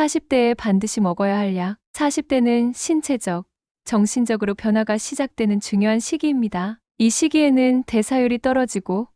40대에 반드시 먹어야 할 약. 40대는 신체적, 정신적으로 변화가 시작되는 중요한 시기입니다. 이 시기에는 대사율이 떨어지고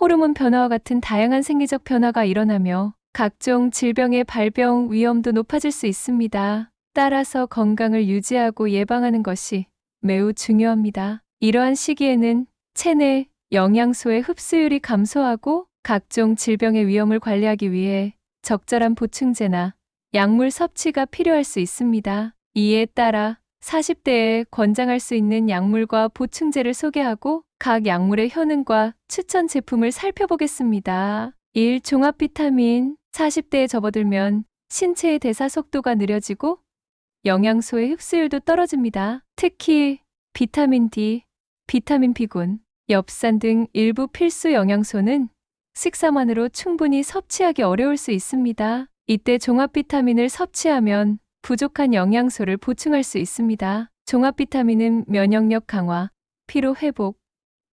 호르몬 변화와 같은 다양한 생리적 변화가 일어나며 각종 질병의 발병 위험도 높아질 수 있습니다. 따라서 건강을 유지하고 예방하는 것이 매우 중요합니다. 이러한 시기에는 체내 영양소의 흡수율이 감소하고 각종 질병의 위험을 관리하기 위해 적절한 보충제나 약물 섭취가 필요할 수 있습니다. 이에 따라 40대에 권장할 수 있는 약물과 보충제를 소개하고 각 약물의 효능과 추천 제품을 살펴보겠습니다. 1. 종합 비타민 40대에 접어들면 신체의 대사 속도가 느려지고 영양소의 흡수율도 떨어집니다. 특히 비타민 D, 비타민 B군, 엽산 등 일부 필수 영양소는 식사만으로 충분히 섭취하기 어려울 수 있습니다. 이때 종합 비타민을 섭취하면 부족한 영양소를 보충할 수 있습니다. 종합 비타민은 면역력 강화, 피로 회복,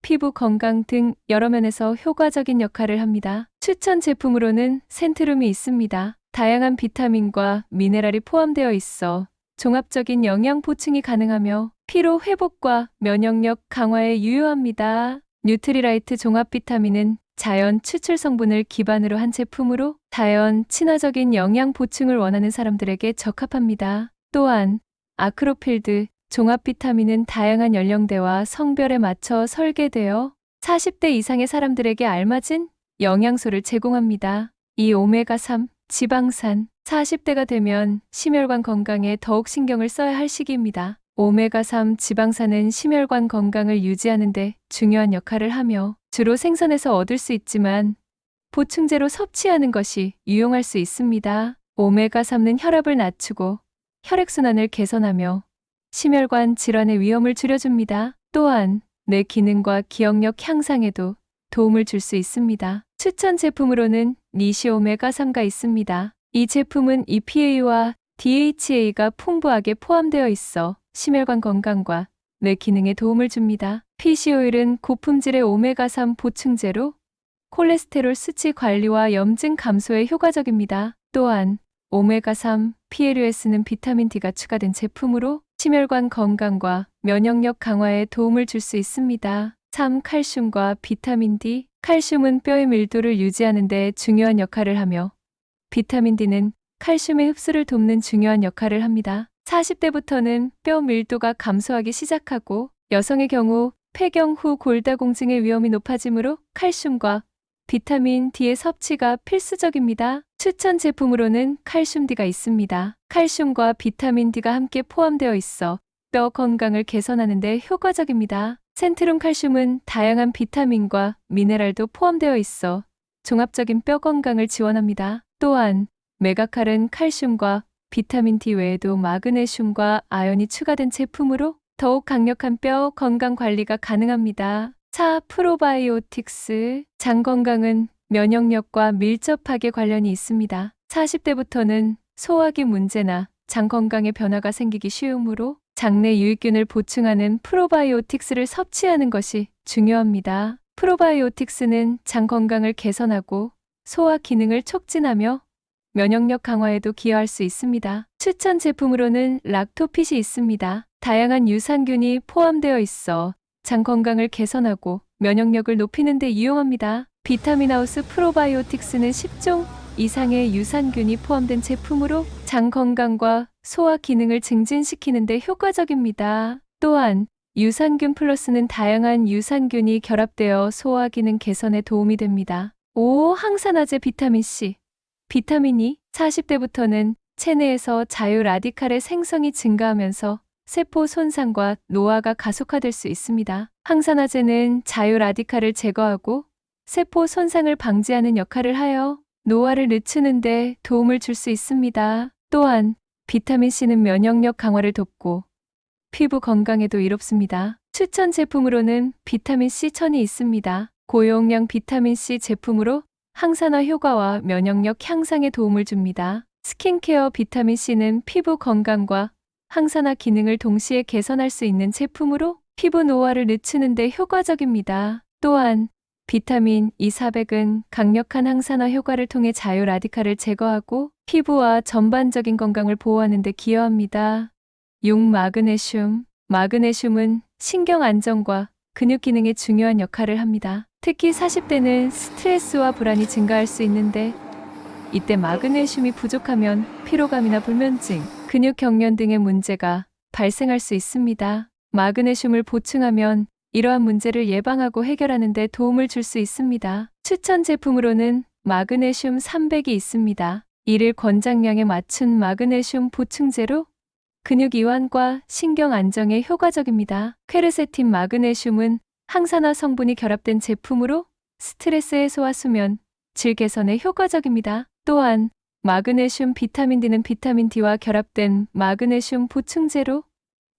피부 건강 등 여러 면에서 효과적인 역할을 합니다. 추천 제품으로는 센트룸이 있습니다. 다양한 비타민과 미네랄이 포함되어 있어 종합적인 영양 보충이 가능하며 피로 회복과 면역력 강화에 유효합니다. 뉴트리라이트 종합 비타민은 자연 추출 성분을 기반으로 한 제품으로 자연 친화적인 영양 보충을 원하는 사람들에게 적합합니다. 또한 아크로필드 종합 비타민은 다양한 연령대와 성별에 맞춰 설계되어 40대 이상의 사람들에게 알맞은 영양소를 제공합니다. 이 오메가3 지방산 40대가 되면 심혈관 건강에 더욱 신경을 써야 할 시기입니다. 오메가3 지방산은 심혈관 건강을 유지하는 데 중요한 역할을 하며 주로 생선에서 얻을 수 있지만 보충제로 섭취하는 것이 유용할 수 있습니다. 오메가3는 혈압을 낮추고 혈액순환을 개선하며 심혈관 질환의 위험을 줄여줍니다. 또한 뇌 기능과 기억력 향상에도 도움을 줄 수 있습니다. 추천 제품으로는 니시 오메가3가 있습니다. 이 제품은 EPA와 DHA가 풍부하게 포함되어 있어 심혈관 건강과 뇌 기능에 도움을 줍니다. PC오일은 고품질의 오메가3 보충제로 콜레스테롤 수치 관리와 염증 감소에 효과적입니다. 또한 오메가3 PLUS는 비타민 D가 추가된 제품으로 심혈관 건강과 면역력 강화에 도움을 줄 수 있습니다. 3. 칼슘과 비타민 D 칼슘은 뼈의 밀도를 유지하는 데 중요한 역할을 하며 비타민 D는 칼슘의 흡수를 돕는 중요한 역할을 합니다. 40대부터는 뼈 밀도가 감소하기 시작하고 여성의 경우 폐경 후 골다공증의 위험이 높아지므로 칼슘과 비타민 D의 섭취가 필수적입니다. 추천 제품으로는 칼슘 D가 있습니다. 칼슘과 비타민 D가 함께 포함되어 있어 뼈 건강을 개선하는 데 효과적입니다. 센트룸 칼슘은 다양한 비타민과 미네랄도 포함되어 있어 종합적인 뼈 건강을 지원합니다. 또한 메가칼은 칼슘과 비타민 D 외에도 마그네슘과 아연이 추가된 제품으로 더욱 강력한 뼈 건강 관리가 가능합니다. 4. 프로바이오틱스 장 건강은 면역력과 밀접하게 관련이 있습니다. 40대부터는 소화기 문제나 장 건강에 변화가 생기기 쉬우므로 장내 유익균을 보충하는 프로바이오틱스를 섭취하는 것이 중요합니다. 프로바이오틱스는 장 건강을 개선하고 소화 기능을 촉진하며 면역력 강화에도 기여할 수 있습니다. 추천 제품으로는 락토핏이 있습니다. 다양한 유산균이 포함되어 있어 장 건강을 개선하고 면역력을 높이는 데 유용합니다. 비타민 하우스 프로바이오틱스는 10종 이상의 유산균이 포함된 제품으로 장 건강과 소화 기능을 증진시키는 데 효과적입니다. 또한 유산균 플러스는 다양한 유산균이 결합되어 소화 기능 개선에 도움이 됩니다. 5. 항산화제 비타민C 비타민이 40대부터는 체내에서 자유 라디칼의 생성이 증가하면서 세포 손상과 노화가 가속화될 수 있습니다. 항산화제는 자유 라디칼을 제거하고 세포 손상을 방지하는 역할을 하여 노화를 늦추는데 도움을 줄 수 있습니다. 또한 비타민C는 면역력 강화를 돕고 피부 건강에도 이롭습니다. 추천 제품으로는 비타민C 천이 있습니다. 고용량 비타민C 제품으로 항산화 효과와 면역력 향상에 도움을 줍니다. 스킨케어 비타민C는 피부 건강과 항산화 기능을 동시에 개선할 수 있는 제품으로 피부 노화를 늦추는 데 효과적입니다. 또한 비타민 E400은 강력한 항산화 효과를 통해 자유 라디칼을 제거하고 피부와 전반적인 건강을 보호하는 데 기여합니다. 6. 마그네슘. 마그네슘은 신경 안정과 근육 기능에 중요한 역할을 합니다. 특히 40대는 스트레스와 불안이 증가할 수 있는데 이때 마그네슘이 부족하면 피로감이나 불면증, 근육 경련 등의 문제가 발생할 수 있습니다. 마그네슘을 보충하면 이러한 문제를 예방하고 해결하는 데 도움을 줄 수 있습니다. 추천 제품으로는 마그네슘 300이 있습니다. 일일 권장량에 맞춘 마그네슘 보충제로 근육 이완과 신경 안정에 효과적입니다. 퀘르세틴 마그네슘은 항산화 성분이 결합된 제품으로 스트레스 해소와 수면, 질 개선에 효과적입니다. 또한 마그네슘 비타민 D는 비타민 D와 결합된 마그네슘 보충제로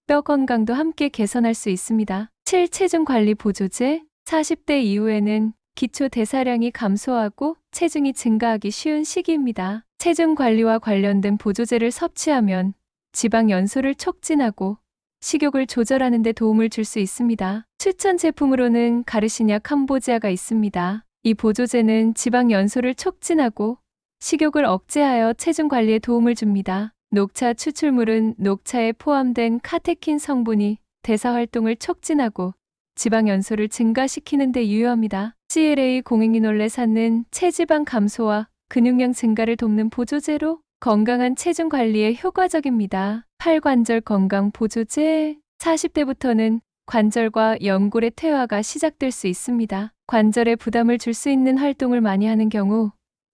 뼈 건강도 함께 개선할 수 있습니다. 7. 체중 관리 보조제 40대 이후에는 기초 대사량이 감소하고 체중이 증가하기 쉬운 시기입니다. 체중 관리와 관련된 보조제를 섭취하면 지방 연소를 촉진하고 식욕을 조절하는 데 도움을 줄 수 있습니다. 추천 제품으로는 가르시냐 캄보지아가 있습니다. 이 보조제는 지방 연소를 촉진하고 식욕을 억제하여 체중 관리에 도움을 줍니다. 녹차 추출물은 녹차에 포함된 카테킨 성분이 대사 활동을 촉진하고 지방 연소를 증가시키는 데 유효합니다. CLA 공익리놀레산은 체지방 감소와 근육량 증가를 돕는 보조제로 건강한 체중 관리에 효과적입니다. 팔관절 건강 보조제 40대부터는 관절과 연골의 퇴화가 시작될 수 있습니다. 관절에 부담을 줄 수 있는 활동을 많이 하는 경우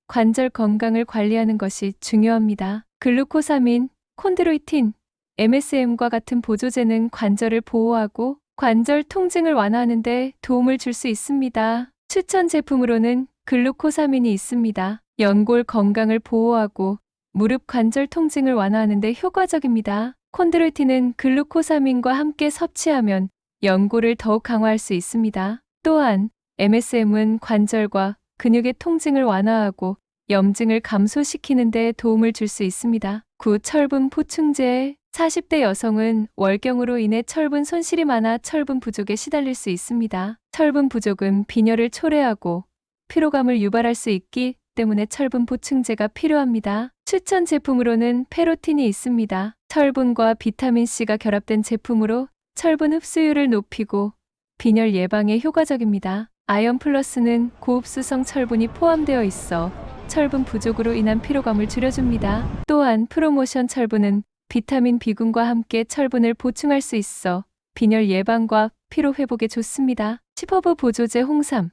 관절 건강을 관리하는 것이 중요합니다. 글루코사민, 콘드로이틴, MSM과 같은 보조제는 관절을 보호하고 관절 통증을 완화하는 데 도움을 줄 수 있습니다. 추천 제품으로는 글루코사민이 있습니다. 연골 건강을 보호하고 무릎 관절 통증을 완화하는 데 효과적입니다. 콘드로이틴은 글루코사민과 함께 섭취하면 연골을 더욱 강화할 수 있습니다. 또한 MSM은 관절과 근육의 통증을 완화하고 염증을 감소시키는 데 도움을 줄 수 있습니다. 9. 철분 보충제 40대 여성은 월경으로 인해 철분 손실이 많아 철분 부족에 시달릴 수 있습니다. 철분 부족은 빈혈을 초래하고 피로감을 유발할 수 있기 때문에 철분 보충제가 필요합니다. 추천 제품으로는 페로틴이 있습니다. 철분과 비타민C가 결합된 제품으로 철분 흡수율을 높이고 빈혈 예방에 효과적입니다. 아연 플러스는 고흡수성 철분이 포함되어 있어 철분 부족으로 인한 피로감을 줄여줍니다. 또한 프로모션 철분은 비타민 B군과 함께 철분을 보충할 수 있어 빈혈 예방과 피로 회복에 좋습니다. 치퍼브 보조제 홍삼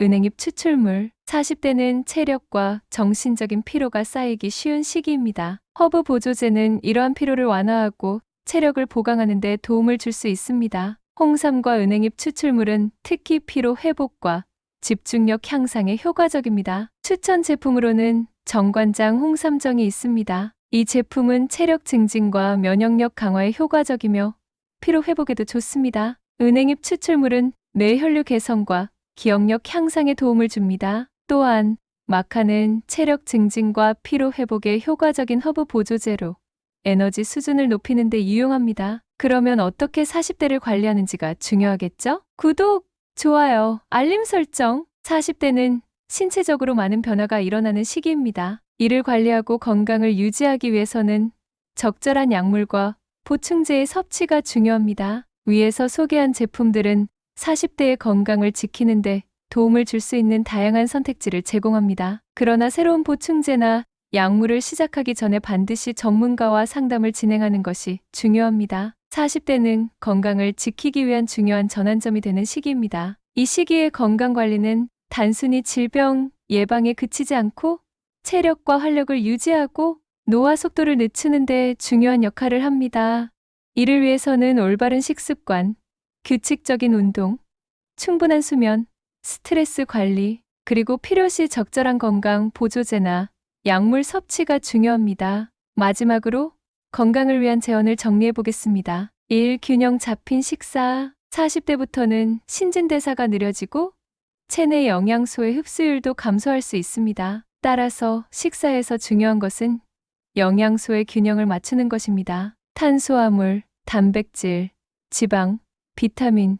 은행잎 추출물 40대는 체력과 정신적인 피로가 쌓이기 쉬운 시기입니다. 허브 보조제는 이러한 피로를 완화하고 체력을 보강하는 데 도움을 줄 수 있습니다. 홍삼과 은행잎 추출물은 특히 피로 회복과 집중력 향상에 효과적입니다. 추천 제품으로는 정관장 홍삼정이 있습니다. 이 제품은 체력 증진과 면역력 강화에 효과적이며 피로 회복에도 좋습니다. 은행잎 추출물은 뇌혈류 개선과 기억력 향상에 도움을 줍니다. 또한 마카는 체력 증진과 피로 회복에 효과적인 허브 보조제로 에너지 수준을 높이는 데 유용합니다. 그러면 어떻게 40대를 관리하는지가 중요하겠죠? 구독, 좋아요, 알림 설정. 40대는 신체적으로 많은 변화가 일어나는 시기입니다. 이를 관리하고 건강을 유지하기 위해서는 적절한 약물과 보충제의 섭취가 중요합니다. 위에서 소개한 제품들은 40대의 건강을 지키는데 도움을 줄 수 있는 다양한 선택지를 제공합니다. 그러나 새로운 보충제나 약물을 시작하기 전에 반드시 전문가와 상담을 진행하는 것이 중요합니다. 40대는 건강을 지키기 위한 중요한 전환점이 되는 시기입니다. 이 시기의 건강 관리는 단순히 질병 예방에 그치지 않고 체력과 활력을 유지하고 노화 속도를 늦추는 데 중요한 역할을 합니다. 이를 위해서는 올바른 식습관, 규칙적인 운동, 충분한 수면, 스트레스 관리, 그리고 필요시 적절한 건강 보조제나 약물 섭취가 중요합니다. 마지막으로 건강을 위한 제언을 정리해 보겠습니다. 1. 균형 잡힌 식사. 40대부터는 신진대사가 느려지고 체내 영양소의 흡수율도 감소할 수 있습니다. 따라서 식사에서 중요한 것은 영양소의 균형을 맞추는 것입니다. 탄수화물, 단백질, 지방, 비타민,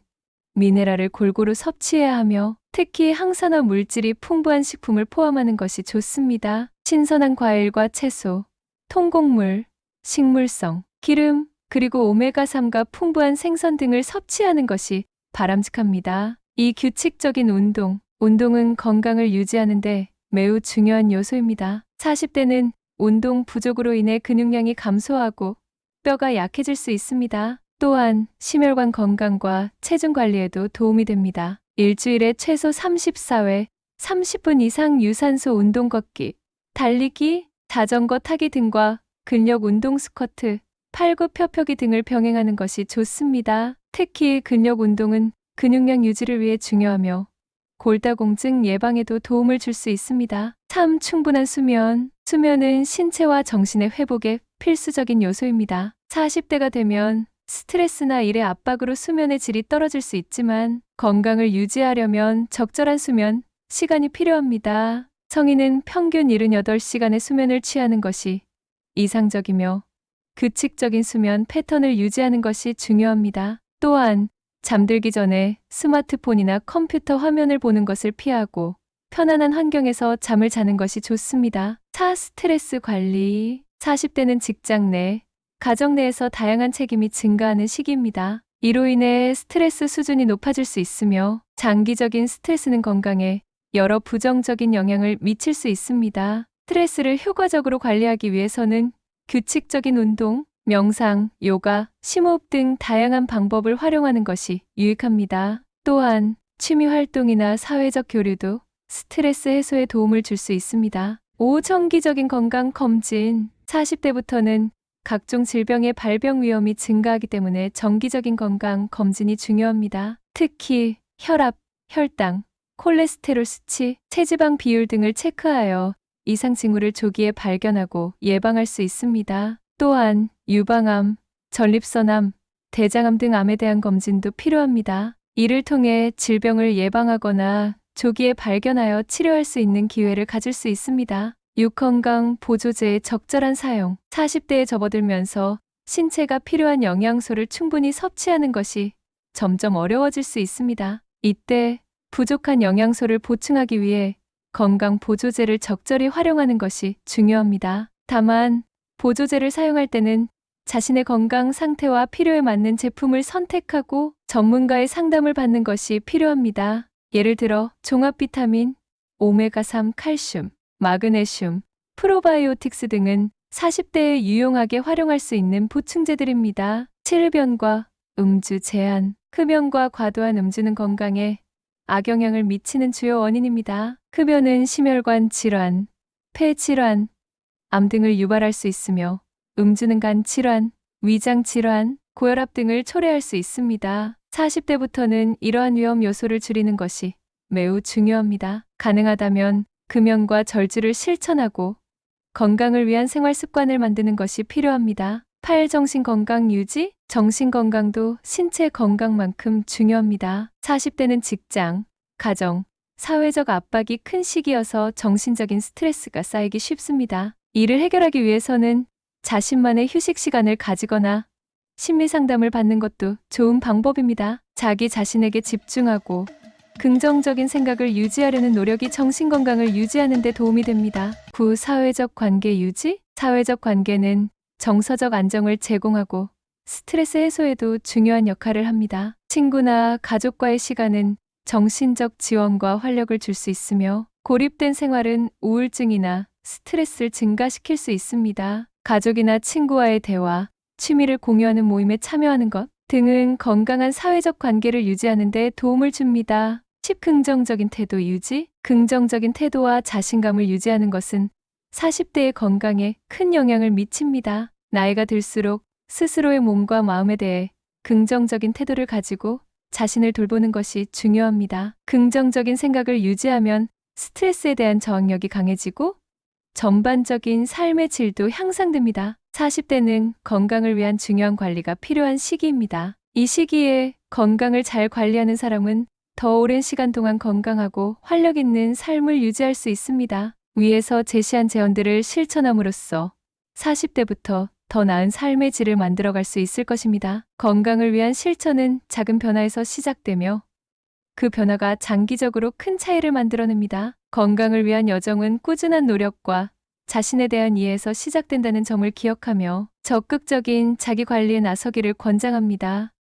미네랄을 골고루 섭취해야 하며 특히 항산화 물질이 풍부한 식품을 포함하는 것이 좋습니다. 신선한 과일과 채소, 통곡물, 식물성, 기름, 그리고 오메가3가 풍부한 생선 등을 섭취하는 것이 바람직합니다. 이 규칙적인 운동, 운동은 건강을 유지하는데 매우 중요한 요소입니다. 40대는 운동 부족으로 인해 근육량이 감소하고 뼈가 약해질 수 있습니다. 또한 심혈관 건강과 체중 관리에도 도움이 됩니다. 일주일에 최소 34회, 30분 이상 유산소 운동 걷기, 달리기, 자전거 타기 등과 근력 운동 스쿼트, 팔굽혀펴기 등을 병행하는 것이 좋습니다. 특히 근력 운동은 근육량 유지를 위해 중요하며 골다공증 예방에도 도움을 줄 수 있습니다. 참 충분한 수면. 수면은 신체와 정신의 회복에 필수적인 요소입니다. 40대가 되면 스트레스나 일의 압박으로 수면의 질이 떨어질 수 있지만 건강을 유지하려면 적절한 수면, 시간이 필요합니다. 성인은 평균 78시간의 수면을 취하는 것이 이상적이며 규칙적인 수면 패턴을 유지하는 것이 중요합니다. 또한 잠들기 전에 스마트폰이나 컴퓨터 화면을 보는 것을 피하고 편안한 환경에서 잠을 자는 것이 좋습니다. 차 스트레스 관리. 40대는 직장 내, 가정 내에서 다양한 책임이 증가하는 시기입니다. 이로 인해 스트레스 수준이 높아질 수 있으며 장기적인 스트레스는 건강에 여러 부정적인 영향을 미칠 수 있습니다. 스트레스를 효과적으로 관리하기 위해서는 규칙적인 운동, 명상, 요가, 심호흡 등 다양한 방법을 활용하는 것이 유익합니다. 또한 취미 활동이나 사회적 교류도 스트레스 해소에 도움을 줄 수 있습니다. 5. 정기적인 건강 검진. 40대부터는 각종 질병의 발병 위험이 증가하기 때문에 정기적인 건강 검진이 중요합니다. 특히 혈압, 혈당, 콜레스테롤 수치, 체지방 비율 등을 체크하여 이상 징후를 조기에 발견하고 예방할 수 있습니다. 또한 유방암, 전립선암, 대장암 등 암에 대한 검진도 필요합니다. 이를 통해 질병을 예방하거나 조기에 발견하여 치료할 수 있는 기회를 가질 수 있습니다. 육건강 보조제의 적절한 사용, 40대에 접어들면서 신체가 필요한 영양소를 충분히 섭취하는 것이 점점 어려워질 수 있습니다. 이때 부족한 영양소를 보충하기 위해 건강 보조제를 적절히 활용하는 것이 중요합니다. 다만 보조제를 사용할 때는 자신의 건강 상태와 필요에 맞는 제품을 선택하고 전문가의 상담을 받는 것이 필요합니다. 예를 들어 종합 비타민, 오메가3 칼슘, 마그네슘, 프로바이오틱스 등은 40대에 유용하게 활용할 수 있는 보충제들입니다. 칠변과 음주 제한, 흡연과 과도한 음주는 건강에 악영향을 미치는 주요 원인입니다. 흡연은 심혈관 질환, 폐 질환, 암 등을 유발할 수 있으며 음주는 간 질환, 위장 질환, 고혈압 등을 초래할 수 있습니다. 40대부터는 이러한 위험 요소를 줄이는 것이 매우 중요합니다. 가능하다면 금연과 절주를 실천하고 건강을 위한 생활 습관을 만드는 것이 필요합니다. 8. 정신 건강 유지? 정신 건강도 신체 건강만큼 중요합니다. 40대는 직장, 가정, 사회적 압박이 큰 시기여서 정신적인 스트레스가 쌓이기 쉽습니다. 이를 해결하기 위해서는 자신만의 휴식 시간을 가지거나 심리 상담을 받는 것도 좋은 방법입니다. 자기 자신에게 집중하고 긍정적인 생각을 유지하려는 노력이 정신 건강을 유지하는 데 도움이 됩니다. 9. 사회적 관계 유지? 사회적 관계는 정서적 안정을 제공하고 스트레스 해소에도 중요한 역할을 합니다. 친구나 가족과의 시간은 정신적 지원과 활력을 줄 수 있으며 고립된 생활은 우울증이나 스트레스를 증가시킬 수 있습니다. 가족이나 친구와의 대화, 취미를 공유하는 모임에 참여하는 것 등은 건강한 사회적 관계를 유지하는 데 도움을 줍니다. 10. 긍정적인 태도 유지 긍정적인 태도와 자신감을 유지하는 것은 40대의 건강에 큰 영향을 미칩니다. 나이가 들수록 스스로의 몸과 마음에 대해 긍정적인 태도를 가지고 자신을 돌보는 것이 중요합니다. 긍정적인 생각을 유지하면 스트레스에 대한 저항력이 강해지고 전반적인 삶의 질도 향상됩니다. 40대는 건강을 위한 중요한 관리가 필요한 시기입니다. 이 시기에 건강을 잘 관리하는 사람은 더 오랜 시간 동안 건강하고 활력 있는 삶을 유지할 수 있습니다. 위에서 제시한 제언들을 실천함으로써 40대부터 더 나은 삶의 질을 만들어갈 수 있을 것입니다. 건강을 위한 실천은 작은 변화에서 시작되며 그 변화가 장기적으로 큰 차이를 만들어냅니다. 건강을 위한 여정은 꾸준한 노력과 자신에 대한 이해에서 시작된다는 점을 기억하며 적극적인 자기 관리에 나서기를 권장합니다.